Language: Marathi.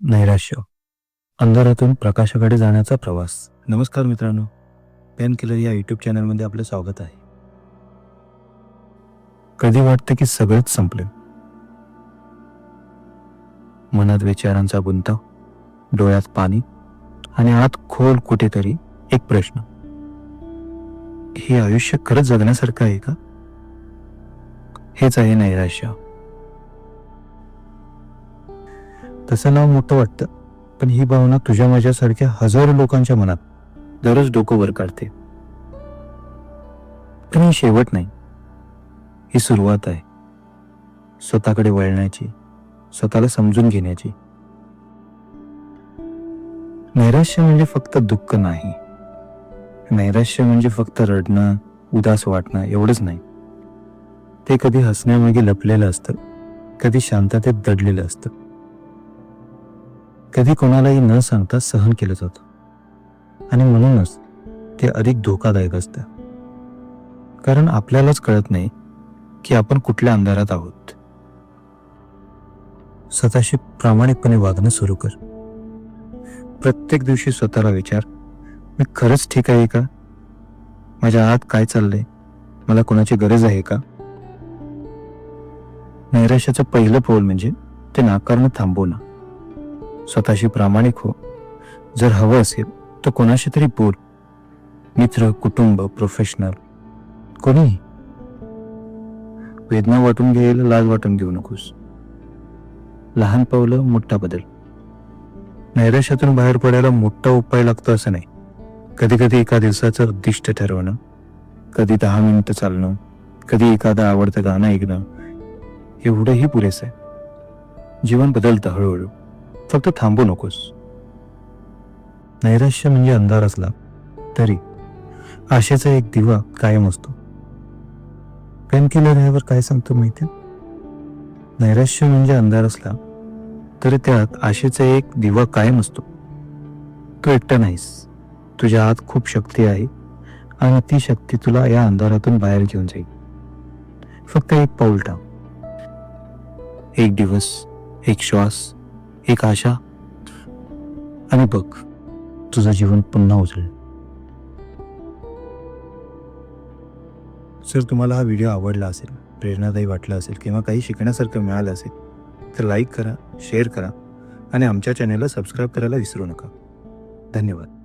नैराश्य. अंधारातून प्रकाशाकडे जाण्याचा प्रवास. नमस्कार मित्रांनो. पेन किलर या युट्यूब चॅनलमध्ये आपलं स्वागत आहे. कधी वाटतं की सगळंच संपले मनात विचारांचा गुंता डोळ्यात पाणी आणि आत खोल कुठेतरी एक प्रश्न. हे आयुष्य खरंच जगण्यासारखं आहे का? हेच आहे नैराश्य. तसं नाव मोठं वाटतं पण ही भावना तुझ्या माझ्यासारख्या हजारो लोकांच्या मनात दररोज डोकं वर काढते. पण ही शेवट नाही. ही सुरुवात आहे. स्वतःकडे वळण्याची स्वतःला समजून घेण्याची. नैराश्य म्हणजे फक्त दुःख नाही. नैराश्य म्हणजे फक्त रडणं उदास वाटणं एवढंच नाही. ते कधी हसण्यामागे लपलेलं असतं कधी शांततेत दडलेलं असतं. कधी कोणालाही न सांगता सहन केलं जातं. आणि म्हणूनच ते अधिक धोकादायक असतं. कारण आपल्यालाच कळत नाही की आपण कुठल्या अंधारात आहोत. स्वतःशी प्रामाणिकपणे वागणं सुरू कर. प्रत्येक दिवशी स्वतःला विचार मी खरंच ठीक आहे का? माझ्या आत काय चाललंय? मला कोणाची गरज आहे का? नैराश्याचं पहिलं पाऊल म्हणजे ते नाकारणं थांबवणं. स्वतःशी प्रामाणिक हो. जर हवं असेल तर कोणाशी तरी बोल. मित्र कुटुंब प्रोफेशनल कोणी वेदना वाटून घ्यायला लाज वाटून घेऊ नकोस. लहान पावलं मोठा बदल. नैराश्यातून बाहेर पडायला मोठा उपाय लागतो असं नाही. कधी कधी एका दिवसाचं उद्दिष्ट ठरवणं कधी दहा मिनिटं चालणं कधी एखादं आवडतं गाणं ऐकणं एवढंही पुरेसं आहे. जीवन बदलतं हळूहळू. फक्त थांबू नकोस. नैराश्य म्हणजे अंधार असला तरी आशेचा एक दिवा कायम असतो. पेनकिलर किलर काय सांगतो माहिती? नैराश्य म्हणजे अंधार असला तरी त्यात आशेचा एक दिवा कायम असतो. तू एकटा नाहीस. तुझ्या आत खूप शक्ती आहे आणि ती शक्ती तुला या अंधारातून बाहेर घेऊन जाईल. फक्त एक पाऊल टाक एक दिवस एक श्वास एक आशा आणि बघ तुझं जीवन पुन्हा उजळेल. जर तुम्हाला हा व्हिडिओ आवडला असेल प्रेरणादायी वाटला असेल किंवा काही शिकण्यासारखं मिळालं असेल तर लाईक करा शेअर करा आणि आमच्या चॅनेलला सबस्क्राईब करायला विसरू नका. धन्यवाद.